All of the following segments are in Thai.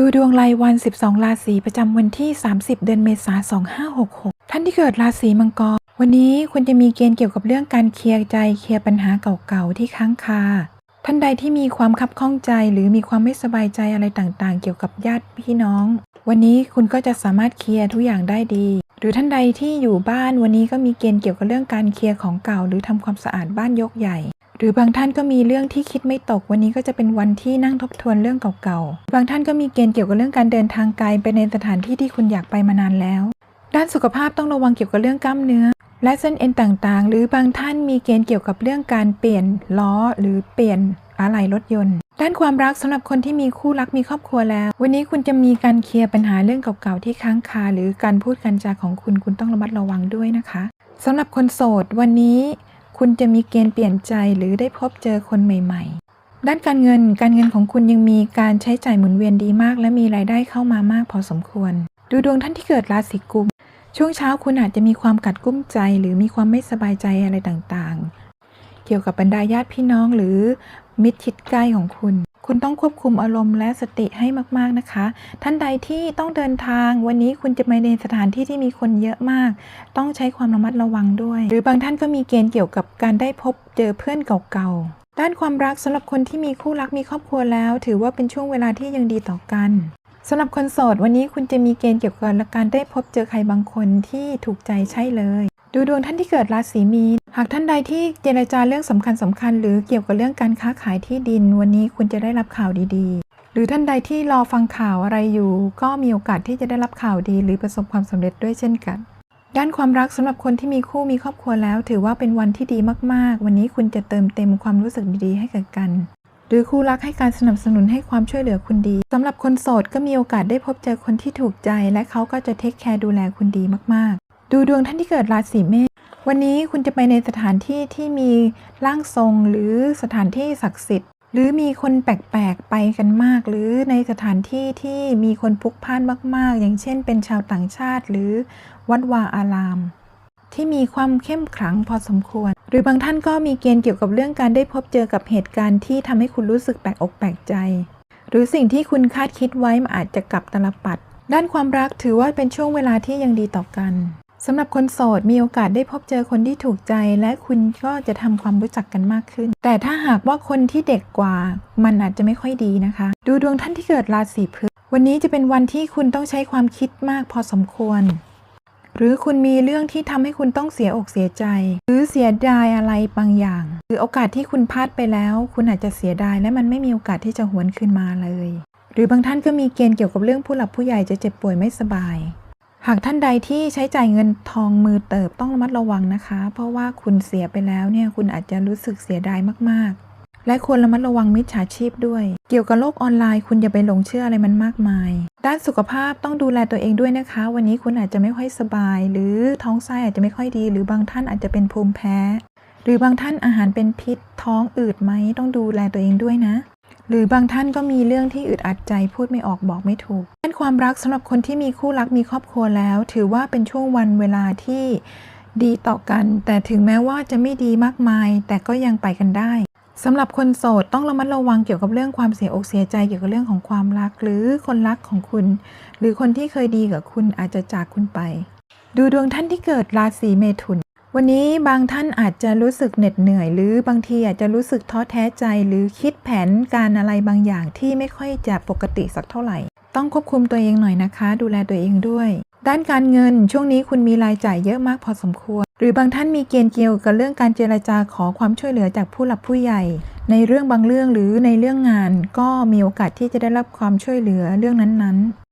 ดูดวงรายวัน 12 ราศีประจำวันที่ 30 เดือนเมษายน 2566 ท่านที่เกิดราศีมังกร วันนี้คุณจะมีเกณฑ์เกี่ยวกับเรื่องการเคลียร์ใจ เคลียร์ปัญหาเก่าๆ ที่ค้างคา ท่านใดที่มีความคับข้องใจหรือมีความไม่สบายใจอะไรต่างๆ เกี่ยวกับญาติพี่น้อง วันนี้คุณก็จะสามารถเคลียร์ทุกอย่างได้ดี หรือท่านใดที่อยู่บ้านวันนี้ก็มีเกณฑ์เกี่ยวกับเรื่องการเคลียร์ของเก่า หรือทำความสะอาดบ้านยกใหญ่ หรือบางท่านก็มีเรื่องที่คิดไม่ตก วันนี้ก็จะเป็นวันที่นั่งทบทวนเรื่องเก่าๆ บางท่านก็มีเกณฑ์เกี่ยวกับเรื่องการเดินทางไกลไปในสถานที่ที่คุณอยากไปมานานแล้ว ด้านสุขภาพต้องระวังเกี่ยวกับเรื่องกล้ามเนื้อ และเส้นเอ็นต่างๆ หรือบางท่านมีเกณฑ์เกี่ยวกับเรื่องการเปลี่ยนล้อหรือเปลี่ยนอะไหล่รถยนต์ ด้านความรักสำหรับคนที่มีคู่รักมีครอบครัวแล้ว วันนี้คุณจะมีการเคลียร์ปัญหาเรื่องเก่าๆที่ค้างคาหรือการพูดกันจาของคุณคุณต้องระมัดระวังด้วยนะคะสำหรับคนโสดวันนี้ คุณจะมีเกณฑ์เปลี่ยนใจหรือได้พบเจอคนใหม่ ๆ ด้านการเงิน การเงินของคุณยังมีการใช้จ่ายหมุนเวียนดีมาก และมีรายได้เข้ามามากพอสมควร ดูดวงท่านที่เกิดราศีกุม ช่วงเช้าคุณอาจจะมีความกัดกุ้มใจ หรือมีความไม่สบายใจอะไรต่างๆ เกี่ยวกับบรรดาญาติพี่น้องหรือมิตรชิดใกล้ของคุณ คุณต้องควบคุมอารมณ์และสติให้มากๆนะคะ ท่านใดที่ต้องเดินทางวันนี้คุณจะไปในสถานที่ที่มีคนเยอะมาก ต้องใช้ความระมัดระวังด้วย หรือบางท่านก็มีเกณฑ์เกี่ยวกับการได้พบเจอเพื่อนเก่าๆ ด้านความรักสำหรับคนที่มีคู่รักมีครอบครัวแล้ว ถือว่าเป็นช่วงเวลาที่ยังดีต่อกันสำหรับคนโสดวันนี้คุณจะมีเกณฑ์เกี่ยวกับการได้พบเจอใครบางคนที่ถูกใจใช่เลย ดูดวงท่านที่เกิดราศีมีน หากท่านใดที่เจรจาเรื่องสำคัญสำคัญ หรือเกี่ยวกับเรื่องการค้าขายที่ดิน วันนี้คุณจะได้รับข่าวดีๆ หรือท่านใดที่รอฟังข่าวอะไรอยู่ ก็มีโอกาสที่จะได้รับข่าวดี หรือประสบความสำเร็จด้วยเช่นกัน ด้านความรักสำหรับคนที่มีคู่มีครอบครัวแล้ว ถือว่าเป็นวันที่ดีมากๆ วันนี้คุณจะเติมเต็มความรู้สึกดีๆ ให้กับกัน หรือคู่รักให้การสนับสนุนให้ความช่วยเหลือคุณดีสำหรับคนโสดก็มีโอกาสได้พบเจอคนที่ถูกใจ และเขาก็จะเทคแคร์ดูแลคุณดีมากๆ ดูดวงท่านที่เกิดราศีเมษ วันนี้คุณจะไปในสถานที่ที่มีร่างทรงหรือสถานที่ศักดิ์สิทธิ์ หรือมีคนแปลกๆไปกันมาก หรือในสถานที่ที่มีคนพลุกพล่านมาก ๆ อย่างเช่น เป็นชาวต่างชาติ หรือวัดวาอาราม ที่มีความเข้มขลังพอสมควร หรือบางท่านก็มีเกณฑ์เกี่ยวกับเรื่องการได้พบเจอกับเหตุการณ์ที่ทำให้คุณรู้สึกแปลกอกแปลกใจ หรือสิ่งที่คุณคาดคิดไว้มันอาจจะกลับตลปัดด้านความรักถือว่าเป็นช่วงเวลาที่ยังดีต่อกัน สำหรับคนโสดมีโอกาสได้พบเจอคนที่ถูกใจ และคุณก็จะทำความรู้จักกันมากขึ้น แต่ถ้าหากว่าคนที่เด็กกว่า มันอาจจะไม่ค่อยดีนะคะ ดูดวงท่านที่เกิดราศีพฤษวันนี้จะเป็นวันที่คุณต้องใช้ความคิดมากพอสมควร หรือคุณมีเรื่องที่ทำให้คุณต้องเสียอกเสียใจ หรือเสียดายอะไรบางอย่าง หรือโอกาสที่คุณพลาดไปแล้ว คุณอาจจะเสียดายและมันไม่มีโอกาสที่จะหวนคืนมาเลย หรือบางท่านก็มีเกณฑ์เกี่ยวกับเรื่องผู้หลักผู้ใหญ่จะเจ็บป่วยไม่สบาย หากท่านใดที่ใช้จ่ายเงินทองมือเติบต้องระมัดระวังนะคะ เพราะว่าคุณเสียไปแล้วเนี่ยคุณอาจจะรู้สึกเสียดายมากๆ และควรระมัดระวังมิจฉาชีพด้วย เกี่ยวกับโลกออนไลน์ คุณอย่าไปหลงเชื่ออะไรมันมากมาย ด้านสุขภาพต้องดูแลตัวเองด้วยนะคะ วันนี้คุณอาจจะไม่ค่อยสบาย หรือท้องไส้อาจจะไม่ค่อยดี หรือบางท่านอาจจะเป็นภูมิแพ้ หรือบางท่านอาหารเป็นพิษท้องอืดไหมต้องดูแลตัวเองด้วยนะ หรือบางท่านก็มีเรื่องที่อึดอัดใจพูดไม่ออกบอกไม่ถูกด้านความรักสำหรับคนที่มีคู่รักมีครอบครัวแล้ว ถือว่าเป็นช่วงวันเวลาที่ดีต่อกัน แต่ถึงแม้ว่าจะไม่ดีมากมาย แต่ก็ยังไปกันได้สำหรับคนโสดต้องระมัดระวังเกี่ยวกับเรื่องความเสียอกเสียใจเกี่ยวกับเรื่องของความรัก หรือคนรักของคุณ หรือคนที่เคยดีกับคุณอาจจะจากคุณไป ดูดวงท่านที่เกิดราศีเมถุน วันนี้บางท่านอาจจะรู้สึกเหน็ดเหนื่อย หรือบางทีอาจจะรู้สึกท้อแท้ใจ หรือคิดแผนการอะไรบางอย่างที่ไม่ค่อยจะปกติสักเท่าไหร่ ต้องควบคุมตัวเองหน่อยนะคะ ดูแลตัวเองด้วย ด้านการเงินช่วงนี้คุณมีรายจ่ายเยอะมากพอสมควร หรือบางท่านมีเกณฑ์เกี่ยวกับเรื่องการเจรจาขอความช่วยเหลือจากผู้หลักผู้ใหญ่ ในเรื่องบางเรื่องหรือในเรื่องงาน ก็มีโอกาสที่จะได้รับความช่วยเหลือเรื่องนั้นๆ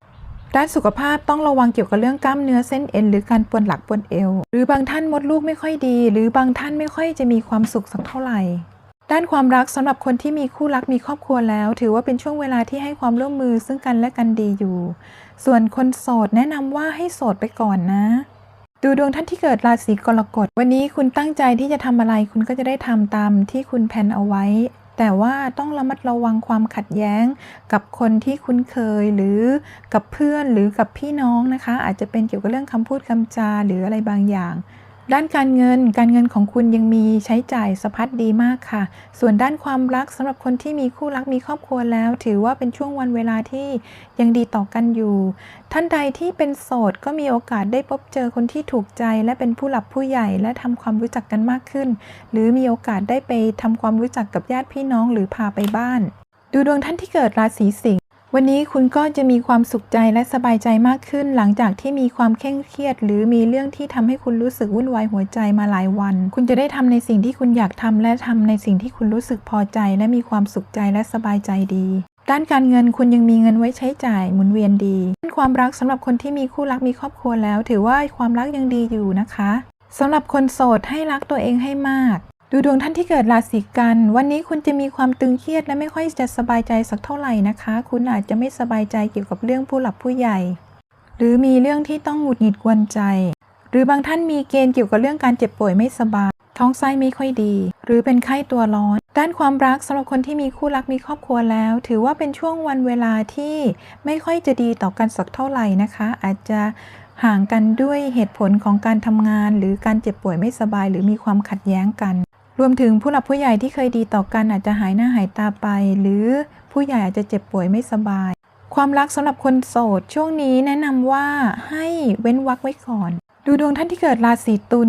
ด้านสุขภาพต้องระวังเกี่ยวกับเรื่องกล้ามเนื้อเส้นเอ็นหรือการปวดหลักปวดเอว หรือบางท่านมดลูกไม่ค่อยดี หรือบางท่านไม่ค่อยจะมีความสุขสักเท่าไหร่ ด้านความรักสำหรับคนที่มีคู่รักมีครอบครัวแล้ว ถือว่าเป็นช่วงเวลาที่ให้ความร่วมมือซึ่งกันและกันดีอยู่ ส่วนคนโสดแนะนำว่าให้โสดไปก่อนนะดูดวงท่านที่เกิดราศีกรกฎ วันนี้คุณตั้งใจที่จะทำอะไรคุณก็จะได้ทำตามที่คุณแผนเอาไว้ แต่ว่าต้องระมัดระวังความขัดแย้งกับคนที่คุ้นเคยหรือกับเพื่อนหรือกับพี่น้องนะคะ อาจจะเป็นเกี่ยวกับเรื่องคำพูดคำจาหรืออะไรบางอย่าง ด้านการเงิน การเงินของคุณยังมีใช้จ่ายสะพัดดีมากค่ะ ส่วนด้านความรักสำหรับคนที่มีคู่รักมีครอบครัวแล้ว ถือว่าเป็นช่วงวันเวลาที่ยังดีต่อกันอยู่ ท่านใดที่เป็นโสดก็มีโอกาสได้พบเจอคนที่ถูกใจ และเป็นผู้หลักผู้ใหญ่ และทำความรู้จักกันมากขึ้น หรือมีโอกาสได้ไปทำความรู้จักกับญาติพี่น้องหรือพาไปบ้าน ดูดวงท่านที่เกิดราศีสิงห์ วันนี้คุณก็จะมีความสุขใจและสบายใจมากขึ้น หลังจากที่มีความเคร่งเครียด หรือมีเรื่องที่ทำให้คุณรู้สึกวุ่นวายหัวใจมาหลายวัน คุณจะได้ทำในสิ่งที่คุณอยากทำและทำในสิ่งที่คุณรู้สึกพอใจ และมีความสุขใจและสบายใจดีด้านการเงินคุณยังมีเงินไว้ใช้จ่ายหมุนเวียนดีด้านความรักสำหรับคนที่มีคู่รักมีครอบครัวแล้ว ถือว่าความรักยังดีอยู่นะคะสำหรับคนโสดให้รักตัวเองให้มาก ดูดวงท่านที่เกิดราศีกัน วันนี้คุณจะมีความตึงเครียดและไม่ค่อยจะสบายใจสักเท่าไหร่นะคะ คุณอาจจะไม่สบายใจเกี่ยวกับเรื่องผู้หลักผู้ใหญ่ หรือมีเรื่องที่ต้องหงุดหงิดกวนใจ หรือบางท่านมีเกณฑ์เกี่ยวกับเรื่องการเจ็บป่วยไม่สบาย ท้องไส้ไม่ค่อยดี หรือเป็นไข้ตัวร้อน ด้านความรักสำหรับคนที่มีคู่รักมีครอบครัวแล้ว ถือว่าเป็นช่วงวันเวลาที่ไม่ค่อยจะดีต่อกันสักเท่าไหร่นะคะ อาจจะห่างกันด้วยเหตุผลของการทำงาน หรือการเจ็บป่วยไม่สบาย หรือมีความขัดแย้งกัน รวมถึงผู้หลักผู้ใหญ่ที่เคยดีต่อกันอาจจะหายหน้าหายตาไป หรือผู้ใหญ่อาจจะเจ็บป่วยไม่สบาย ความรักสำหรับคนโสด ช่วงนี้แนะนำว่าให้เว้นวรรคไว้ก่อน ดูดวงท่านที่เกิดราศีตุล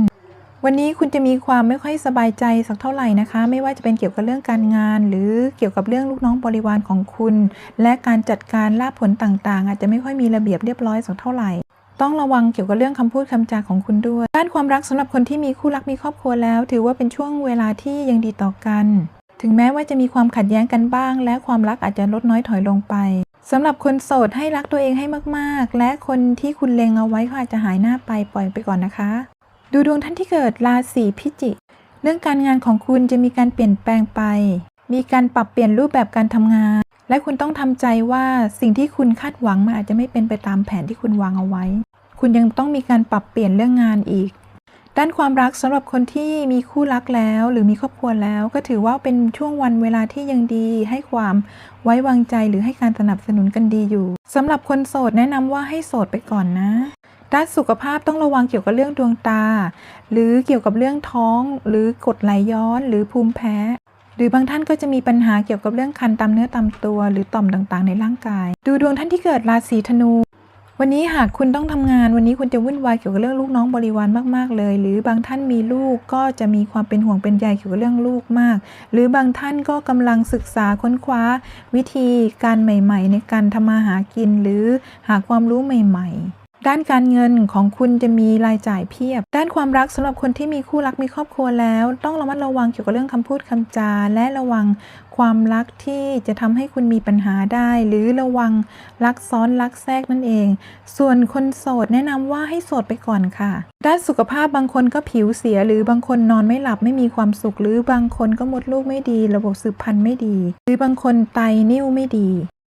วันนี้คุณจะมีความไม่ค่อยสบายใจสักเท่าไหร่นะคะ ไม่ว่าจะเป็นเกี่ยวกับเรื่องการงาน หรือเกี่ยวกับเรื่องลูกน้องบริวารของคุณ และการจัดการลาภผลต่างๆ อาจจะไม่ค่อยมีระเบียบเรียบร้อยสักเท่าไหร่ ต้องระวังเกี่ยวกับเรื่องคำพูดคำจาของคุณด้วยด้านความรักสำหรับคนที่มีคู่รักมีครอบครัวแล้ว ถือว่าเป็นช่วงเวลาที่ยังดีต่อกัน ถึงแม้ว่าจะมีความขัดแย้งกันบ้าง และความรักอาจจะลดน้อยถอยลงไปสำหรับคนโสดให้รักตัวเองให้มาก ๆ และคนที่คุณเล็งเอาไว้เขาอาจจะหายหน้าไปปล่อยไปก่อนนะคะ ดูดวงท่านที่เกิดราศีพิจิก เรื่องการงานของคุณจะมีการเปลี่ยนแปลงไป มีการปรับเปลี่ยนรูปแบบการทำงาน และคุณต้องทำใจว่าสิ่งที่คุณคาดหวังมันอาจจะไม่เป็นไปตามแผนที่คุณวางเอาไว้ คุณยังต้องมีการปรับเปลี่ยนเรื่องงานอีก ด้านความรักสำหรับคนที่มีคู่รักแล้ว หรือมีครอบครัวแล้ว ก็ถือว่าเป็นช่วงวันเวลาที่ยังดี ให้ความไว้วางใจหรือให้การสนับสนุนกันดีอยู่สำหรับคนโสดแนะนำว่าให้โสดไปก่อนนะด้านสุขภาพต้องระวังเกี่ยวกับเรื่องดวงตา หรือเกี่ยวกับเรื่องท้อง หรือกดไหลย้อน หรือภูมิแพ้ หรือบางท่านก็จะมีปัญหาเกี่ยวกับเรื่องคันตามเนื้อตามตัว หรือต่อมต่างๆ ในร่างกาย ดูดวงท่านที่เกิดราศีธนู วันนี้หากคุณต้องทำงาน วันนี้คุณจะวุ่นวายเกี่ยวกับเรื่องลูกน้องบริวารมากๆเลย หรือบางท่านมีลูกก็จะมีความเป็นห่วงเป็นใยเกี่ยวกับเรื่องลูกมาก หรือบางท่านก็กำลังศึกษาค้นคว้า วิธีการใหม่ ๆ ในการทำมาหากิน หรือหาความรู้ใหม่ ๆ ด้านการเงินของคุณจะมีรายจ่ายเพียบ ด้านความรักสำหรับคนที่มีคู่รักมีครอบครัวแล้ว ต้องระมัดระวังเกี่ยวกับเรื่องคำพูดคำจา และระวังความรักที่จะทำให้คุณมีปัญหาได้ หรือระวังรักซ้อนรักแทรกนั่นเอง ส่วนคนโสดแนะนำว่าให้โสดไปก่อนค่ะ ด้านสุขภาพบางคนก็ผิวเสีย หรือบางคนนอนไม่หลับไม่มีความสุข หรือบางคนก็มดลูกไม่ดี ระบบสืบพันธุ์ไม่ดี หรือบางคนไตนิ่วไม่ดี